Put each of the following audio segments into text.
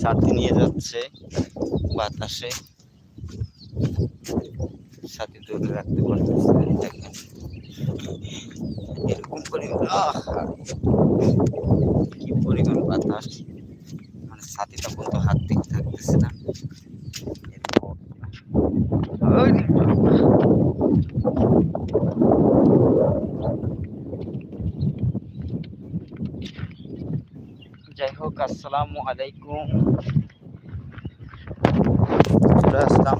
সাথে নিয়ে যাচ্ছে বাতাসে। সাথে ধরে রাখতে পারতেছে দেখেন এরকম পরিমাণ কি পরিমাণ বাতাস। মানে ছাতিটা পর্যন্ত হাত থেকে থাকতেছে না এরকম অবস্থা। ওই রে বাবা। যাই হোক আসসালামু আলাইকুম। আসলাম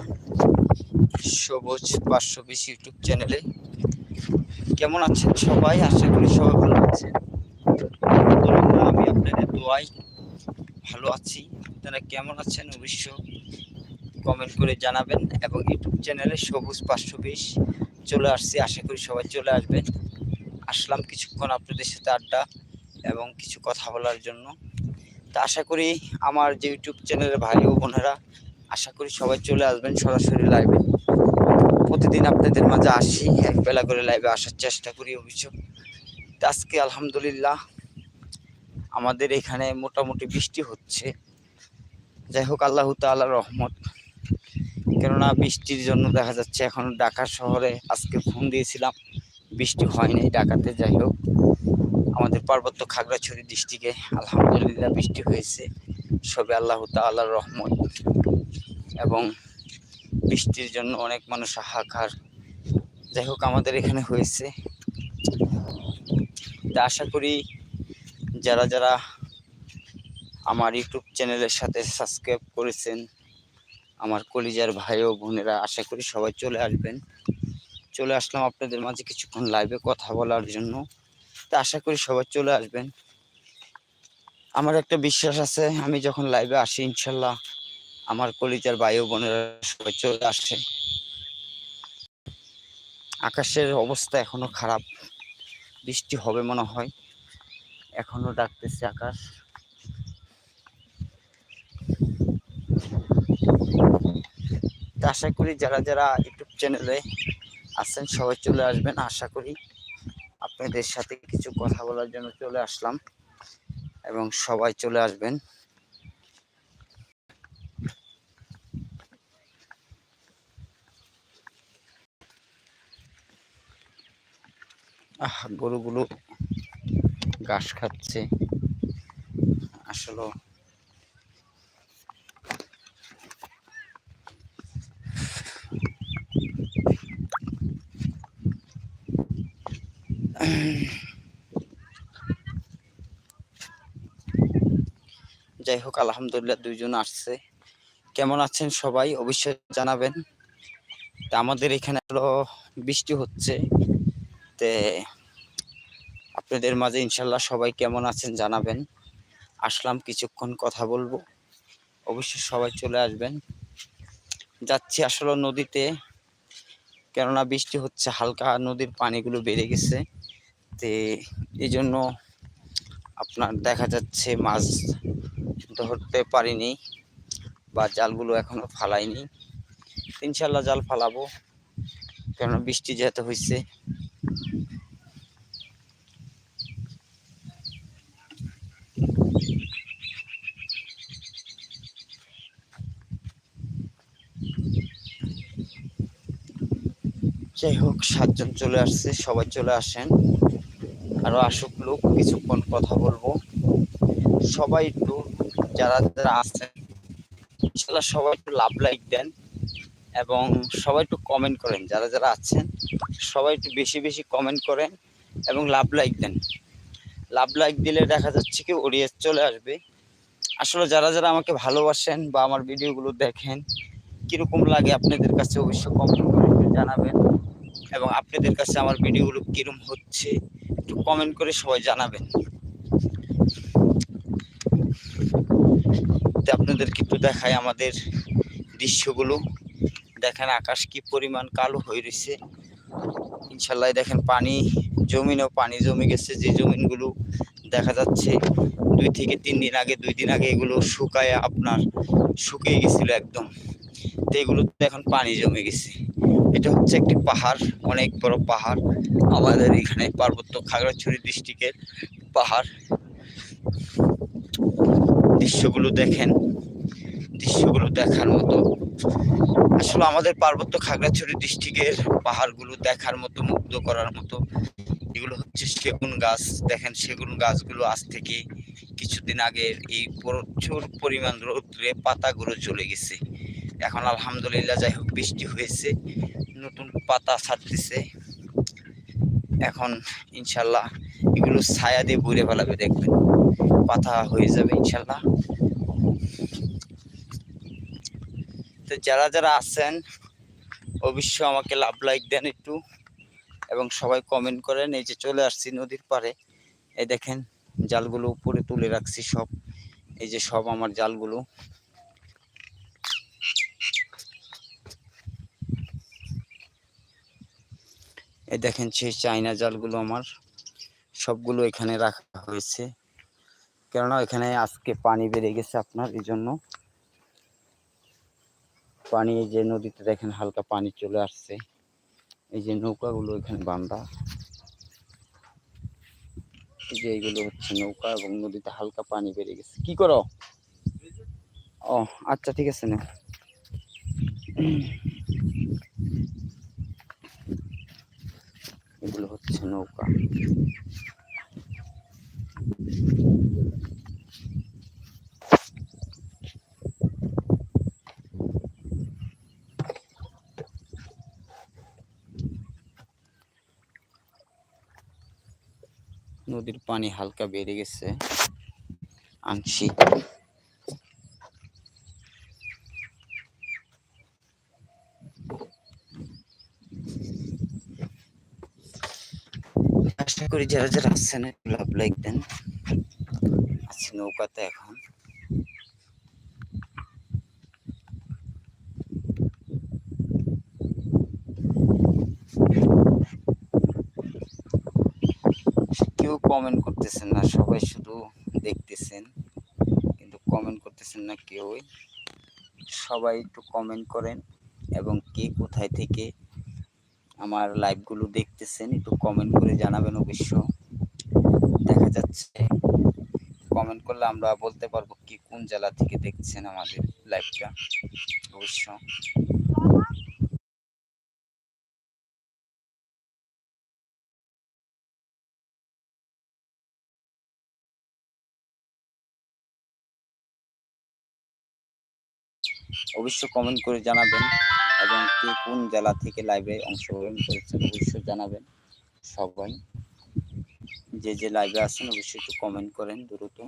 সবুজ পাঁচশো বিশ ইউটিউব চ্যানেলে। কেমন আছেন সবাই? আশা করি সবাই ভালো আছেন। আমি আপনাদের দোয়াই ভালো আছি। আপনারা কেমন আছেন? অবশ্য কমেন্ট করে জানাবেন এবং ইউটিউব চ্যানেলে সবুজ পাঁচশো বিশ চলে আসছি, আশা করি সবাই চলে আসবেন আসলাম কিছুক্ষণ আপনাদের সাথে আড্ডা এবং কিছু কথা বলার জন্য। তা আশা করি আমার যে ইউটিউব চ্যানেলের ভাই ও বোনেরা, আশা করি সবাই চলে আসবেন সরাসরি লাইভে প্রতিদিন আপনাদের মাঝে আসি এক বেলা করে লাইভে আসার চেষ্টা করি অভিযোগ তা আজকে আলহামদুলিল্লাহ আমাদের এখানে মোটামুটি বৃষ্টি হচ্ছে। যাই হোক, আল্লাহ তাআলার রহমত। কেননা বৃষ্টির জন্য দেখা যাচ্ছে এখন ঢাকা শহরে আজকে ফোন দিয়েছিলাম। বৃষ্টি হয়নি ঢাকাতে, যাই হোক। আমাদের পার্বত্য খাগড়াছড়ি ডিস্ট্রিক্টে আলহামদুলিল্লাহ বৃষ্টি হয়েছে। সবে আল্লাহ তাআলার রহমত। এবং বৃষ্টির জন্য অনেক মানুষ হাহাকার। যাই হোক, আমাদের এখানে হয়েছে। তা আশা করি যারা যারা আমার ইউটিউব চ্যানেলের সাথে সাবস্ক্রাইব করেছেন আমার কলিজার ভাই ও বোনেরা আশা করি সবাই চলে আসবেন। চলে আসলাম আপনাদের মাঝে কিছুক্ষণ লাইভে কথা বলার জন্য। তা আশা করি সবাই চলে আসবেন। আমার একটা বিশ্বাস আছে, আমি যখন লাইভে আসি, ইনশাল্লাহ আমার কলিজার ভাই ও বোনেরা সবাই চলে আসে। আকাশের অবস্থা এখনও খারাপ, বৃষ্টি হবে মনে হয়। এখনও ডাকতেছে আকাশ। তা আশা করি যারা যারা ইউটিউব চ্যানেলে আসছেন সবাই চলে আসবেন, আশা করি আপনাদের সাথে কিছু কথা বলার জন্য চলে আসলাম এবং সবাই চলে আসবেন। আহ, গরুগুলো ঘাস খাচ্ছে। আসলে যাই হোক, আলহামদুলিল্লাহ দুইজন আসছে। কেমন আছেন সবাই? অবশ্যই জানাবেন। তা আমাদের এখানে বৃষ্টি হচ্ছে। তে আপনাদের মাঝে ইনশাল্লাহ সবাই কেমন আছেন জানাবেন। আসলাম কিছুক্ষণ কথা বলব। অবশ্যই সবাই চলে আসবেন। যাচ্ছি আসলে নদীতে। কেননা বৃষ্টি হচ্ছে, হালকা নদীর পানিগুলো বেড়ে গেছে। তে এই জন্য আপনার দেখা যাচ্ছে মাছ ধরতে পারিনি বা জালগুলো এখনও ফালাইনি। ইনশাল্লাহ জাল ফালাবো, কেননা বৃষ্টি যেহেতু হয়েছে যাই হোক, সাতজন চলে আসছে, সবাই চলে আসেন। আরও আসুক লোক, কিছুক্ষণ কথা বলব। সবাই একটু, যারা যারা আছেন ইনশাল্লাহ সবাই একটু লাভ লাইক দেন এবং সবাই একটু কমেন্ট করেন। যারা যারা আছেন, সবাই একটু বেশি বেশি কমেন্ট করেন এবং লাভ লাইক দেন। লাভ লাইক দিলে দেখা যাচ্ছে কি অডিয়েন্স চলে আসবে। আসলে যারা যারা আমাকে ভালোবাসেন বা আমার ভিডিওগুলো দেখেন, কীরকম লাগে আপনাদের কাছে অবশ্যই কমেন্ট করে জানাবেন। এবং আপনাদের কাছে আমার ভিডিওগুলো কিরম হচ্ছে একটু কমেন্ট করে সবাই জানাবেন। আপনাদেরকে একটু দেখাই আমাদের দৃশ্যগুলো। দেখেন আকাশ কি পরিমাণ কালো হয়ে রয়েছে। ইনশাল্লাহ দেখেন পানি জমিনেও পানি জমে গেছে, যে জমিনগুলো দেখা যাচ্ছে দুই থেকে তিন দিন আগে, দুই দিন আগে এগুলো শুকায় আপনার শুকিয়ে গেছিল একদম। তো এগুলোতে এখন পানি জমে গেছে। এটা হচ্ছে একটি পাহাড়, অনেক বড় পাহাড়। আমাদের এখানে পার্বত্য খাগড়াছড়ি ডিস্ট্রিক্টের পাহাড়। দৃশ্যগুলো দেখেন। দৃশ্যগুলো দেখার মতো। আসলে আমাদের পার্বত্য খাগড়াছড়ি ডিস্ট্রিক্টের পাহাড়গুলো দেখার মতো, মুগ্ধ করার মতো। এগুলো হচ্ছে সেগুন গাছ। দেখেন সেগুন গাছগুলো আজ থেকে কিছুদিন আগে এই প্রচুর পরিমাণ রৌদ্রে পাতাগুলো চলে গেছে। এখন আলহামদুলিল্লাহ, যাই হোক, বৃষ্টি হয়েছে। নতুন পাতা ছাড়তেছে এখন ইনশাল্লাহ এগুলো ছায়া দিয়ে ভরে ফেলাবে, দেখবেন। পাতা হয়ে যাবে ইনশাল্লাহ। তো যারা যারা আছেন, অবশ্যই আমাকে লাভ লাইক দেন একটু এবং সবাই কমেন্ট করেন। এই যে চলে আসছি নদীর পারে এই দেখেন, জালগুলো উপরে তুলে রাখছি সব। এই যে সব আমার জালগুলো। এই দেখেন সেই চাইনা জালগুলো আমার। সবগুলো এখানে রাখা হয়েছে। কেননা এখানে আজকে পানি বেড়ে গেছে আপনার এই জন্য পানি যে নদীতে দেখেন হালকা পানি চলে আসছে। এই যে নৌকাগুলো এখানে বান্ধা এই যে এইগুলো হচ্ছে নৌকা এবং নদীতে হালকা পানি বেড়ে গেছে। কি করো? ও আচ্ছা ঠিক আছে না। এগুলো হচ্ছে নৌকা নদীর পানি হালকা বেড়ে গেছে আংশিক আশা করি যারা যারা আসছেন লাভ লাইক দেন আছি নৌকাতে এখন। কেউ কমেন্ট করতেছেন না, সবাই শুধু দেখতেছেন। কিন্তু কমেন্ট করতেছেন না কেউই। সবাই একটু কমেন্ট করেন এবং কে কোথায় থেকে আমার লাইভগুলো দেখতেছেন, একটু কমেন্ট করে জানাবেন অবশ্য। দেখা যাচ্ছে। কমেন্ট করলে আমরা বলতে পারব কি কোন জেলা থেকে দেখছেন আমাদের লাইভটা অবশ্য। অবশ্য কমেন্ট করে জানাবেন। এবং কে কোন জেলা থেকে লাইভে অংশগ্রহণ করেছেন অবশ্যই জানাবেন সবাই। যে যে লাইভে আসেন অবশ্যই একটু কমেন্ট করেন দ্রুত।